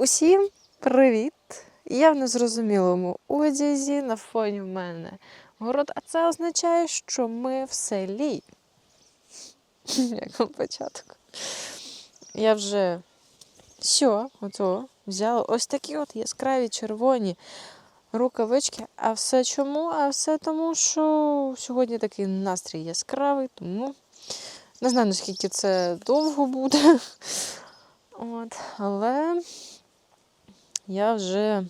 Усім привіт! Я в незрозумілому одязі на фоні в мене город, а це означає, що ми в селі. Як на початку. Я вже все, ото, взяла ось такі от яскраві червоні рукавички. А все чому? А все тому, що сьогодні такий настрій яскравий, тому не знаю, наскільки це довго буде. От, але я вже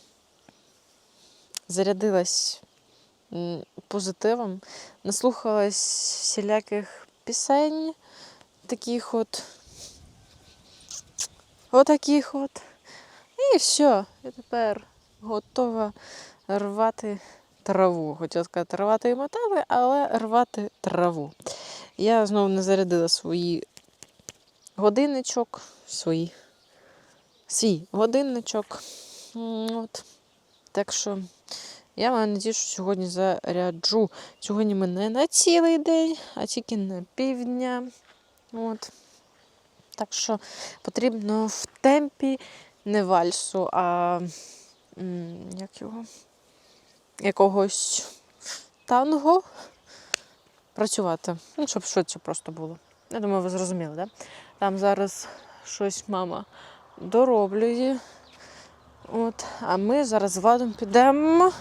зарядилась позитивом, наслухалась всіляких пісень, таких от, отаких от. І все. І тепер готова рвати траву. Хотіла сказати рвати і мотати, але рвати траву. Я знову не зарядила свої годинничок, свої, свій годинничок. От. Так що я маю надію, що сьогодні заряджу. Сьогодні ми не на цілий день, а тільки на півдня. От. Так що потрібно в темпі не вальсу, а як його? якогось танго працювати. Ну, щоб швидше просто було. Я думаю, ви зрозуміли? Да? Там зараз щось мама дороблює. От, а ми зараз з Владом підемо.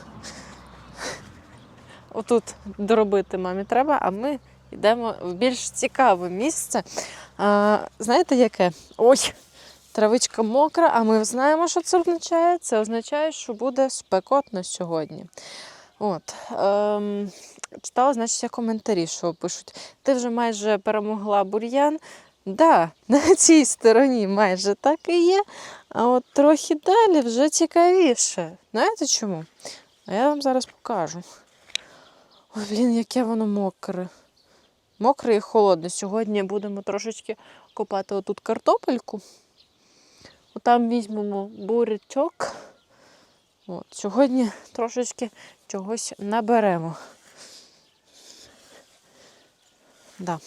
Отут доробити мамі треба, а ми йдемо в більш цікаве місце. А, знаєте яке? Ой, травичка мокра, а ми знаємо, що це означає. Це означає, що буде спекотно сьогодні. От, ем, читала, значить, коментарі, що пишуть: ти вже майже перемогла бур'ян. Да, на цій стороні майже так і є. А от трохи далі вже цікавіше. Знаєте чому? А я вам зараз покажу. Ой, блін, яке воно мокре. Мокре і холодне. Сьогодні будемо трошечки копати отут картопельку. Отам візьмемо бурячок. От, сьогодні трошечки чогось наберемо. Да.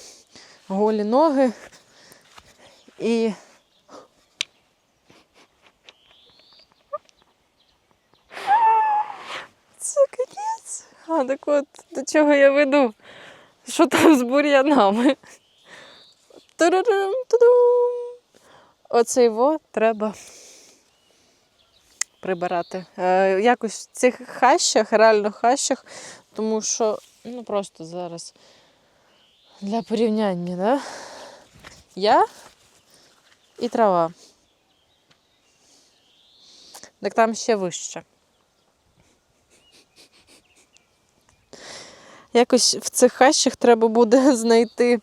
Голі ноги і це капець. А так от до чого я веду? Що там з бур'янами? Оцей во треба прибирати. Е, якось в цих хащах, реально хащах, тому що ну просто зараз для порівняння, да? Я і трава. Так там ще вище. Якось в цих хащах треба буде знайти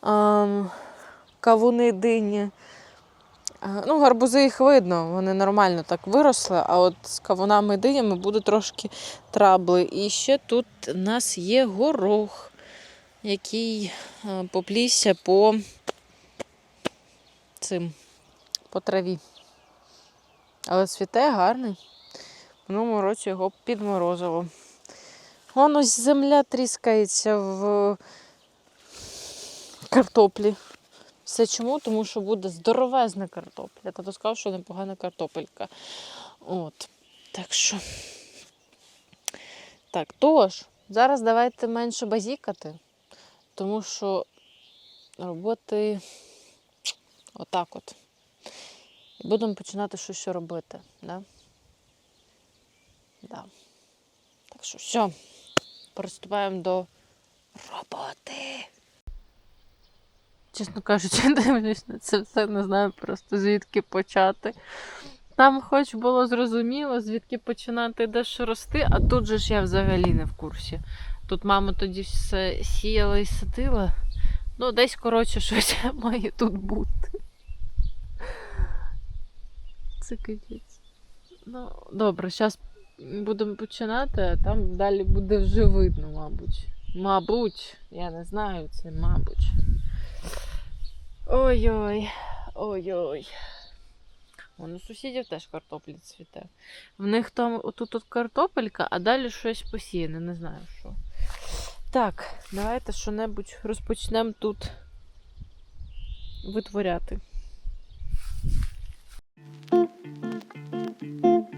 ам, кавуни дині. Ну, гарбузи їх видно, вони нормально так виросли, а от з кавунами і динями буде трошки трабли. І ще тут у нас є горох, який а, поплівся по цим, по траві. Але цвіте гарний. В минулому році його підморозило. Вон ось земля тріскається в картоплі. Все чому? Тому що буде здоровезна картопля. Тато сказав, що непогана картопелька. От. Так що. Так, тож, зараз давайте менше базікати, тому що роботи отак от. І будемо починати щось робити. Да? Да. Так що все, приступаємо до роботи. Чесно кажучи, дивлюсь на це все, не знаю просто звідки почати. Там хоч було зрозуміло, звідки починати де що рости, а тут же ж я взагалі не в курсі. Тут мама тоді все сіяла і садила. Ну, десь, коротше, щось має тут бути. Капець. Ну, добре, зараз будемо починати, а там далі буде вже видно, мабуть. Мабуть, я не знаю, це мабуть. Ой-ой, ой-ой. Вон у сусідів теж картоплі цвіте. В них там отут от картопелька, а далі щось посіяне, не знаю що. Так, давайте що-небудь розпочнемо тут витворяти. Música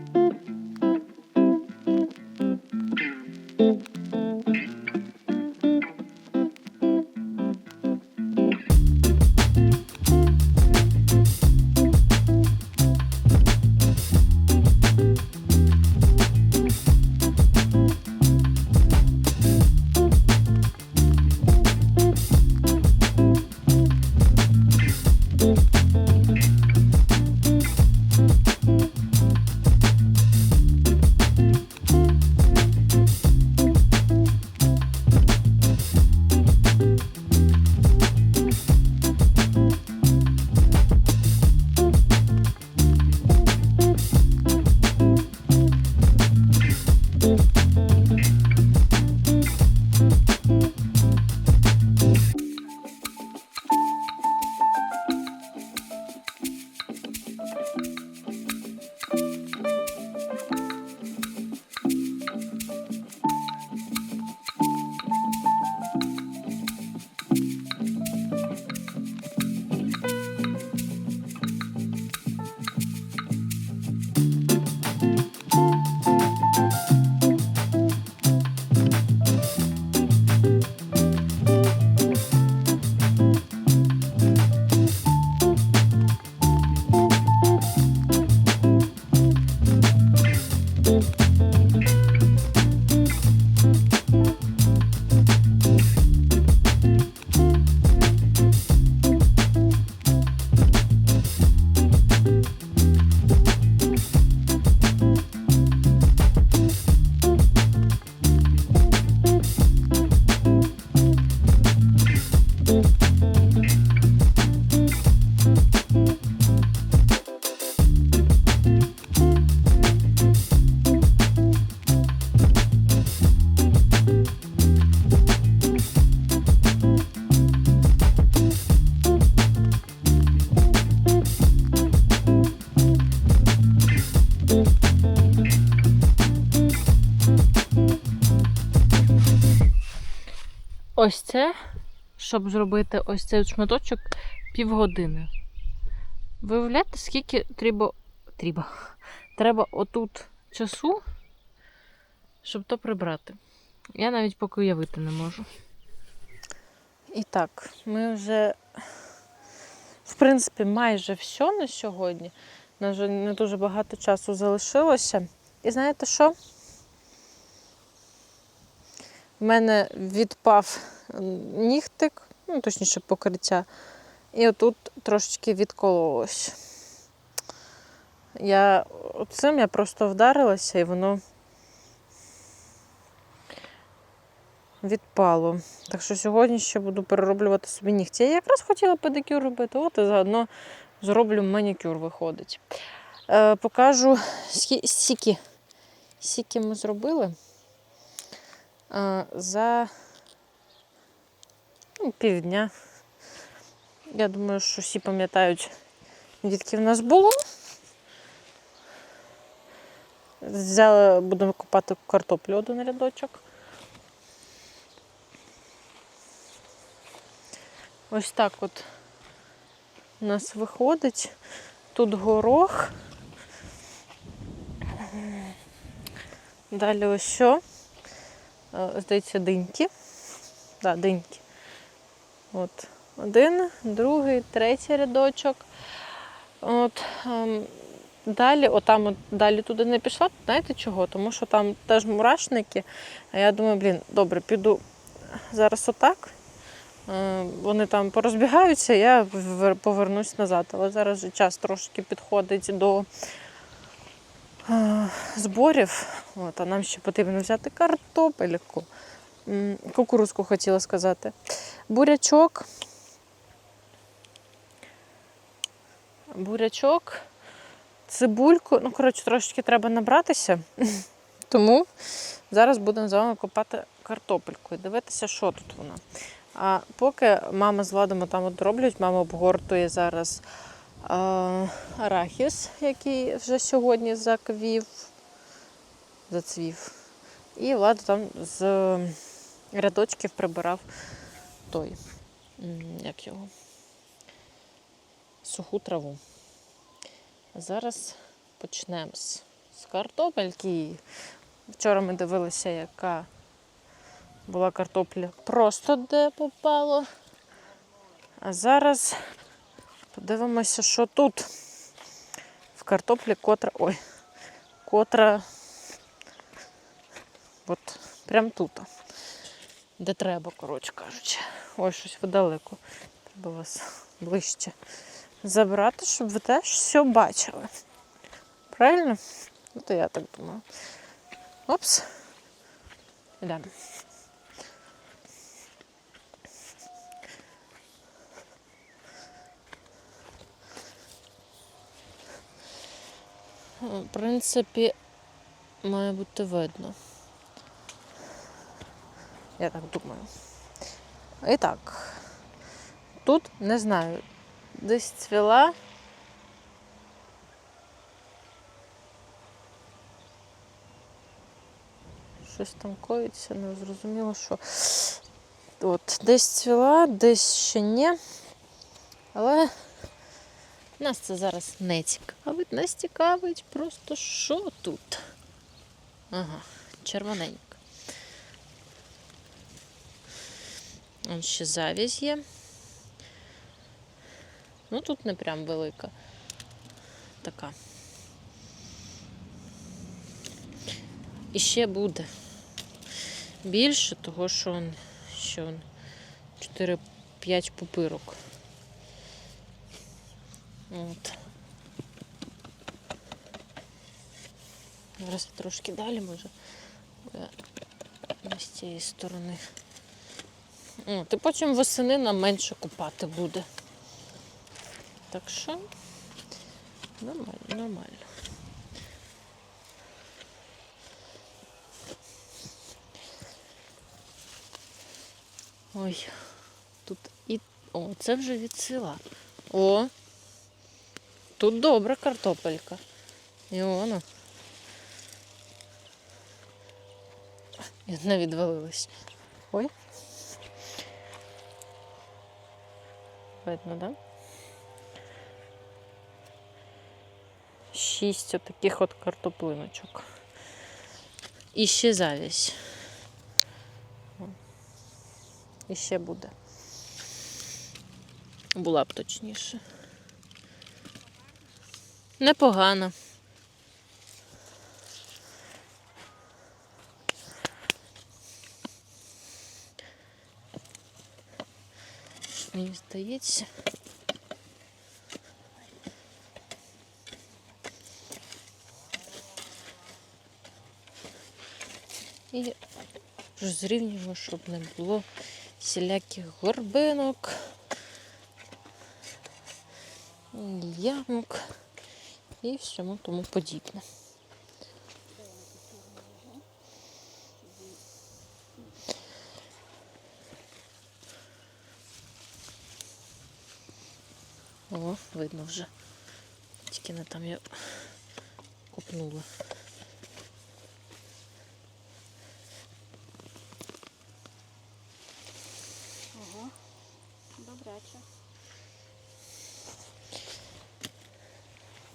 Ось це, щоб зробити ось цей шматочок півгодини. Ви уявляєте, скільки треба, треба, треба отут часу, щоб то прибрати. Я навіть поки уявити не можу. І так, ми вже, в принципі, майже все на сьогодні. У нас вже не дуже багато часу залишилося. І знаєте що? У мене відпав нігтик, ну, точніше, покриття. І отут трошечки відкололось. Я цим я просто вдарилася і воно відпало. Так що сьогодні ще буду перероблювати собі нігті. Я якраз хотіла педикюр робити, от і заодно зроблю манікюр, виходить. Е, покажу, скільки, скільки ми зробили. Е, за ну, півдня. Я думаю, що всі пам'ятають, відки в нас було. Взяли, будемо купати картоплю один рядочок. Ось так от у нас виходить. Тут горох. Далі ось що. Здається, диньки. Да, диньки. От. Один, другий, третій рядочок. От, ем, далі, отам от, далі туди не пішла, знаєте чого? Тому що там теж мурашники. А я думаю, блін, добре, піду зараз отак. Е, Вони там порозбігаються, я повернусь назад. Але зараз час трошки підходить до зборів. От, а нам ще потрібно взяти картопельку. Кукурузку хотіла сказати. Бурячок. Бурячок, цибульку. Ну, коротше, трошечки треба набратися. Тому зараз будемо з вами копати картопельку і дивитися, що тут вона. А поки мама з Владом там от роблять, мама обгортує зараз арахіс, який вже сьогодні заквів, зацвів. І Влад там з рядочків прибирав той, як його, суху траву. Зараз почнемо з, картопельки. Вчора ми дивилися, яка була картопля просто де попало. А зараз подивимося, що тут. В картоплі котра. Ой, котра. От прям тут. Де треба, коротше кажучи. Ой, щось ви далеко. Треба вас ближче забрати, щоб ви теж все бачили. Правильно? Ну, то я так думаю. Опс. Глянь. В принципі, має бути видно. Я так думаю. І так. Тут не знаю, десь цвіла. Щось там коїться, не зрозуміло, що. От, десь цвіла, десь ще ні. Але нас це зараз не цікавить. Нас цікавить просто що тут. Ага, червоненька. Он ще завязь є. Ну тут не прям велика. Така. І ще буде більше, того що он, що он 4-5 пупирок. От. Зараз трошки далі може. Не з цієї сторони. От, і потім восени нам менше купати буде. Так що нормально, нормально. Ой, тут і. О, це вже від села. О! Тут добра картопелька. І. І одна відвалилась. Ой. Видно, да? Шість отаких от картоплиночок. І ще завість. І ще буде. Була б точніше. Непогано. Мені здається. І розрівнюємо, щоб не було всіляких горбинок, ямок і всьому тому подібне. О, видно вже. Тільки не там я купнула.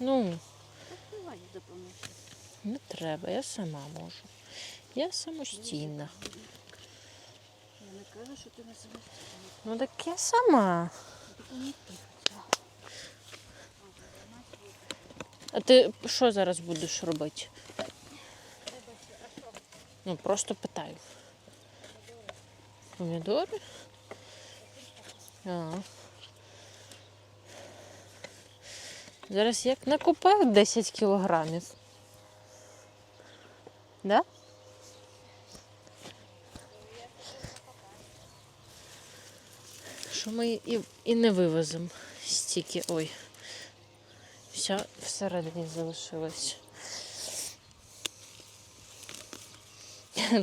Ну, не треба, я сама можу. Я самостійна. Я не кажу, що ти не самостійна. Ну так я сама. А ти що зараз будеш робити? Ну, просто питаю. Помідори? А. Зараз як накупаю 10 кілограмів. Да? Що ми і, і не вивеземо стільки. Ой. Вся всередині залишилась.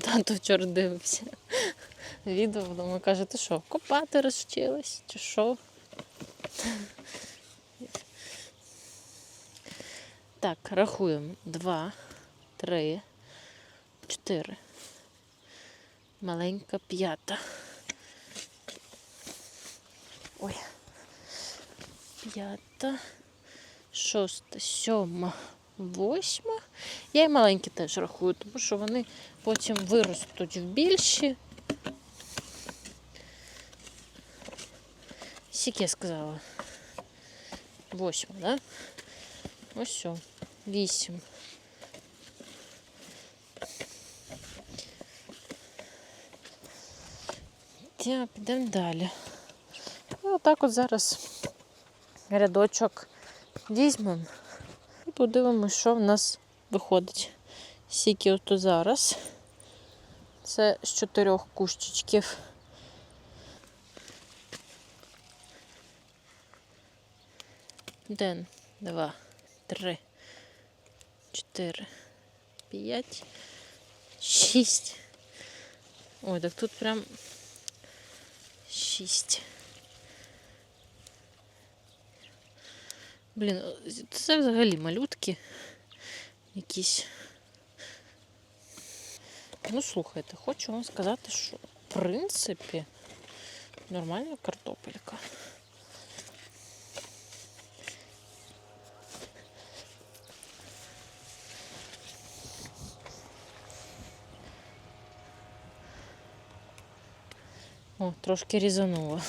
Тато вчора дивився відео вдома каже, ти що, копати розчилась чи що? Так, рахуємо. Два, три, чотири. Маленька п'ята. Ой. П'ята, шоста, сьома, восьма. Я й маленькі теж рахую, тому що вони потім виростуть в більші. Сіки я сказала. Восьма, да? Ось все. Вісім. Так, йдемо далі. Отак от зараз рядочок візьмемо і подивимося, що в нас виходить. Скільки ото зараз. Це з чотирьох кущичків. Один, два, три, чотири, п'ять, шість. Ой, так тут прям шість. Блін, це взагалі малютки якісь. Ну, слухайте, хочу вам сказати, що в принципі нормальна картопелька. О, трошки різанула.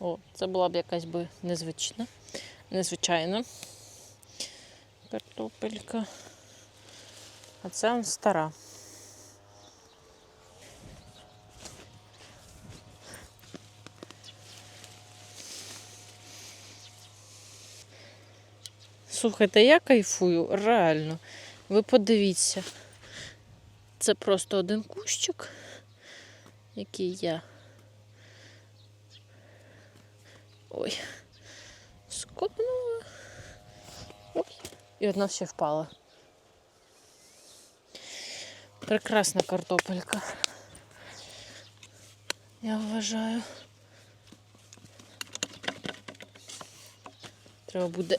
О, це була б якась би незвична, незвичайна картопелька. А це стара. Слухайте, я кайфую, реально. Ви подивіться. Це просто один кущик, який я. Ой, скопнула. Ой, і одна ще впала. Прекрасна картопелька. Я вважаю. Треба буде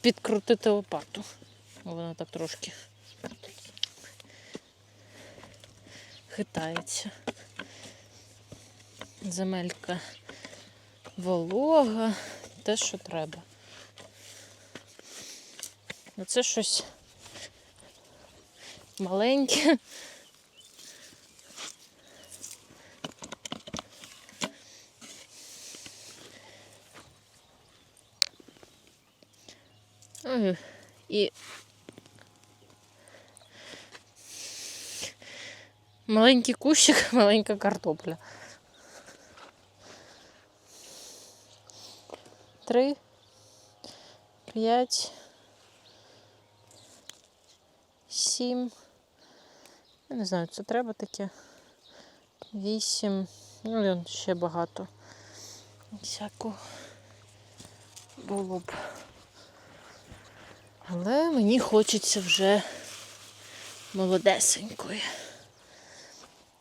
підкрутити лопату. Вона так трошки хитається. Земелька волога, те, що треба. Оце щось маленьке. Ой, І маленький кущик, маленька картопля. Три, п'ять, сім. Я не знаю, це треба таке. Вісім. Ну, он ще багато. Всякого було б. Але мені хочеться вже молодесенької.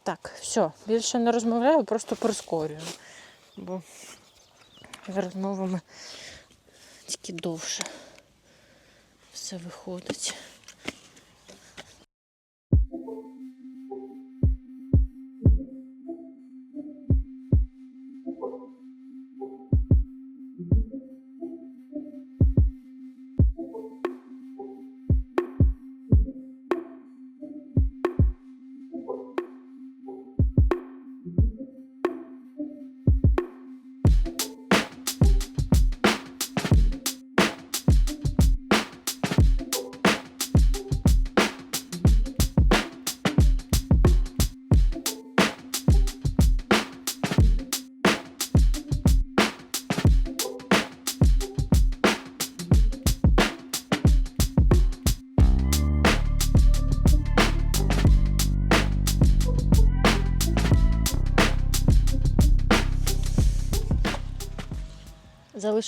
Так, все, більше не розмовляю, просто прискорюю. Бо з розмовами тільки довше все виходить.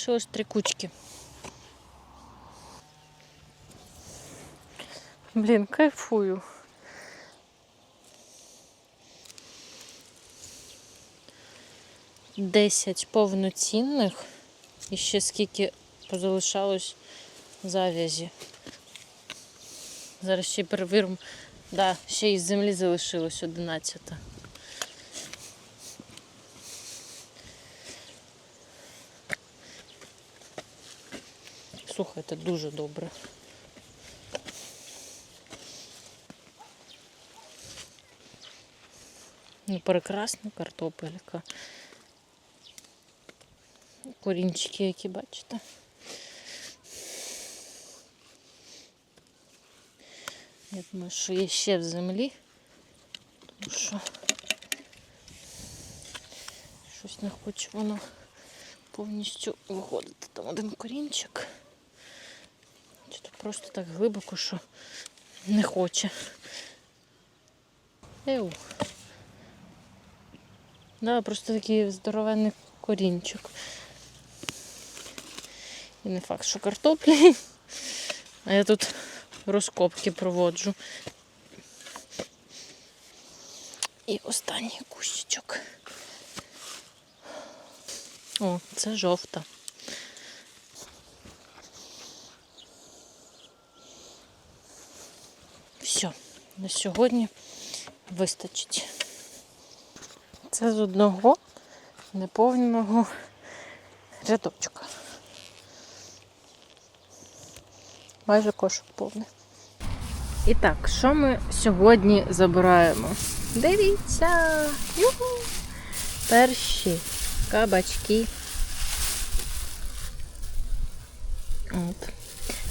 Залишилось три кучки. Блін, кайфую. Десять повноцінних і ще скільки позалишалось зав'язі. Зараз ще перевіримо. Да, ще із землі залишилось 11. Слухайте, дуже добре. Ну, прекрасна картопелька. Корінчики, які бачите. Я думаю, що є ще в землі, тому що щось не хоче воно повністю виходити. Там один корінчик. Чи то просто так глибоко, що не хоче. Еу. Да, просто такий здоровенний корінчик. І не факт, що картоплі. А я тут розкопки проводжу. І останній кущичок. О, це жовта. Все, на сьогодні вистачить. Це з одного неповного рядочка. Майже кошик повний. І так, що ми сьогодні забираємо? Дивіться! Юху! Перші кабачки. От.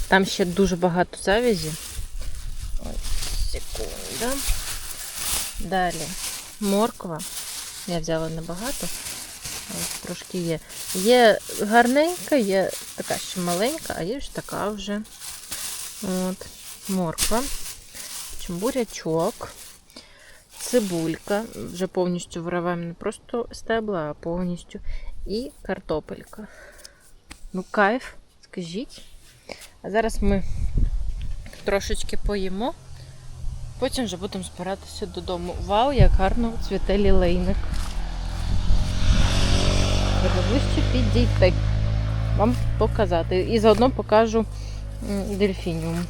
Там ще дуже багато завязі. Ось, секунда. Далі морква. Я взяла небагато, але трошки є. Є гарненька, є така ще маленька, а є ж така вже. От. Морква, чимбурячок, цибулька. Вже повністю вириваємо не просто стебла, а повністю. І картопелька. Ну, кайф, скажіть. А зараз ми трошечки поїмо. Потім вже будемо збиратися додому. Вау, як гарно цвіте лілейник. Ближче підійти. Вам показати. І заодно покажу дельфініум.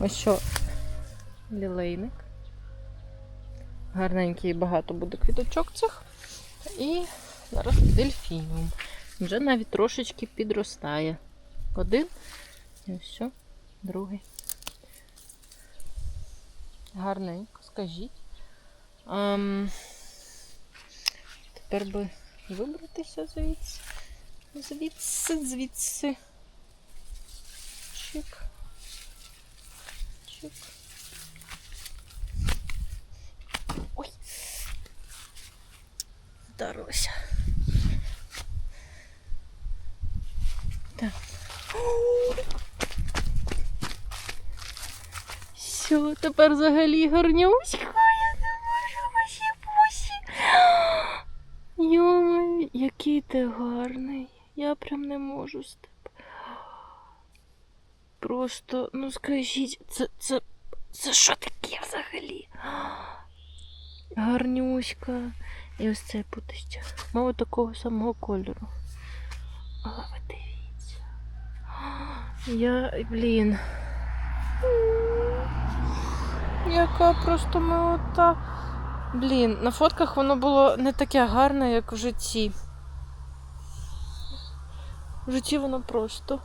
Ось що лілейник. Гарненький багато буде квіточок цих. І зараз дельфініум. Вже навіть трошечки підростає. Один. І що, другий. Гарненько, скажіть. Ем, тепер би вибратися звідси. Звідси, звідси. Чик. Чик. Ой. Вдарилася. Так. Все, тепер взагалі гарнюська. Я не можу ваші пусі. Йома, який ти гарний. Я прям не можу з тебе. Просто, ну скажіть, це, це, це що таке взагалі? Гарнюська. І ось це путище. Мало такого самого кольору. Але ви дивіться. Я, блін. Яка просто милота. Блін, на фотках воно було не таке гарне, як в житті. В житті воно просто.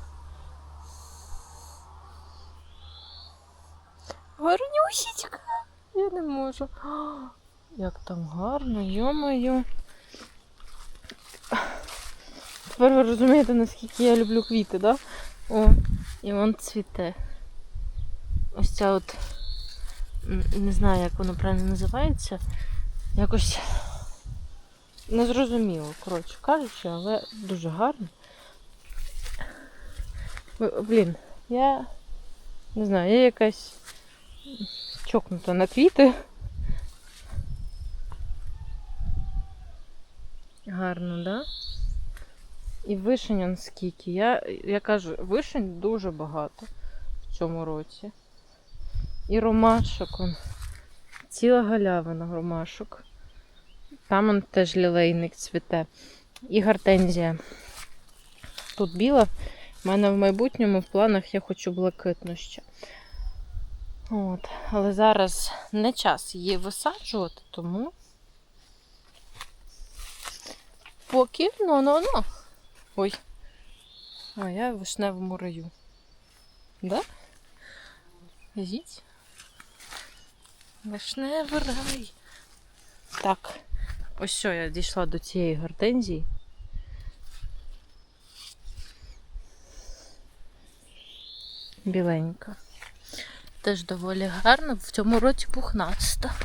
Гарнюсічка. Я не можу. Як там гарно, йо-моє. Тепер ви розумієте, наскільки я люблю квіти, да? О, і вон цвіте. Ось ця от не знаю, як воно правильно називається. Якось незрозуміло, коротше кажучи, але дуже гарно. Блін, я не знаю, я якась чокнута на квіти. Гарно, да? І вишень он скільки. Я, я кажу, вишень дуже багато в цьому році. І ромашок он. Ціла галявина ромашок. Там он теж лілейник цвіте. І гортензія. Тут біла. У мене в майбутньому в планах я хочу блакитну ще. От. Але зараз не час її висаджувати, тому поки ну ну ну. Ой. А я в вишневому раю. Да? Їдь. Вишневий рай. Так, ось що я дійшла до цієї гортензії. Біленька. Теж доволі гарна, в цьому році пухнаста.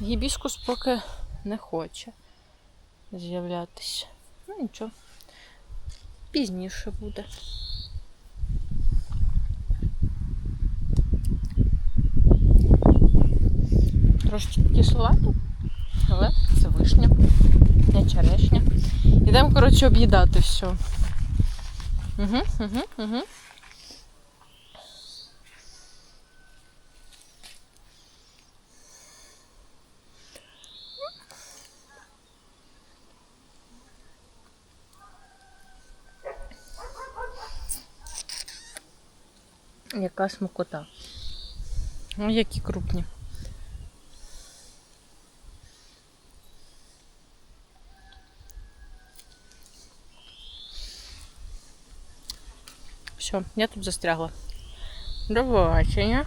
Гібіскус поки не хоче з'являтися. Ну нічого. Пізніше буде. Трошечки кисловато, але це вишня, не черешня. Ідемо, коротше, об'їдати все. Угу, угу, угу. Яка смакота. Ну, які крупні. Все, я тут застрягла. До побачення.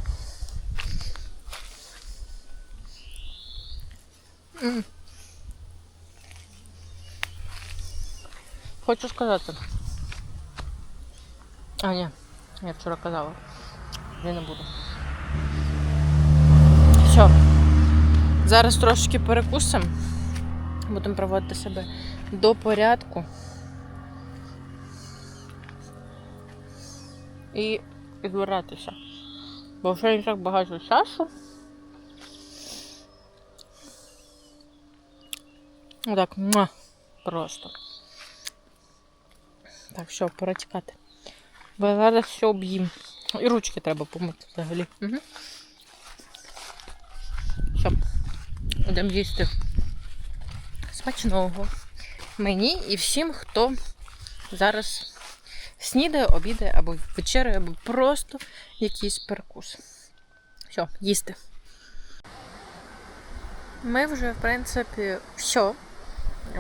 Хочу сказати. А, ні, я вчора казала. Я не буду. Все. Зараз трошки перекусимо. Будемо проводити себе до порядку. І підбиратися. Бо вже не так багато часу. Отак, муа, просто. Так, все, пора тікати. Бо зараз все об'їм. І ручки треба помити взагалі. Угу. Все. Будемо їсти смачного. Мені і всім, хто зараз снідає, обідає або вечеряє, або просто якийсь перекус. Все, їсти. Ми вже, в принципі, все.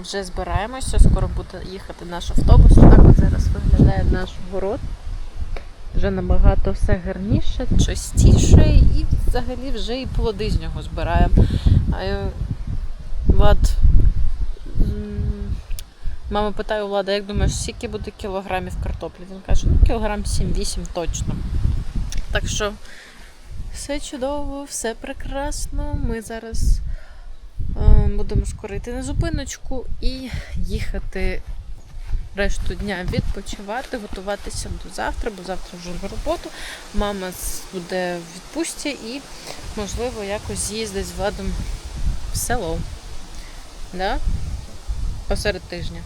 Вже збираємося, скоро буде їхати наш автобус. Так от зараз виглядає наш город. Вже набагато все гарніше, чистіше і взагалі вже і плоди з нього збираємо. А Влад. Мама питає у Влада, як думаєш, скільки буде кілограмів картоплі? Він каже, ну кілограм 7-8 точно. Так що все чудово, все прекрасно. Ми зараз е, будемо скоро йти на зупиночку і їхати решту дня відпочивати, готуватися до завтра, бо завтра вже на роботу. Мама буде в відпустці і, можливо, якось з'їздить з Владом в село. Да? Посеред тижня.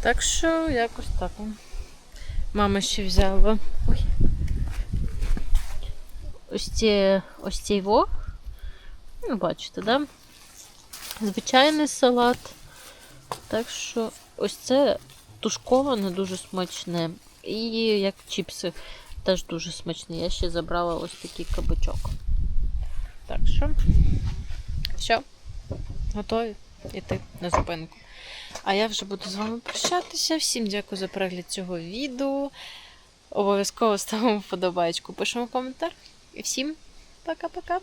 Так що якось так. Мама ще взяла. Ой. Ось ці, ось цей во. Ну, бачите, да? Звичайний салат. Так що ось це тушковане, дуже смачне. І як чіпси теж дуже смачне. Я ще забрала ось такий кабачок. Так що, все, готові йти на зупинку. А я вже буду з вами прощатися. Всім дякую за перегляд цього відео. Обов'язково ставимо вподобайку, пишемо коментар. І всім пока-пока.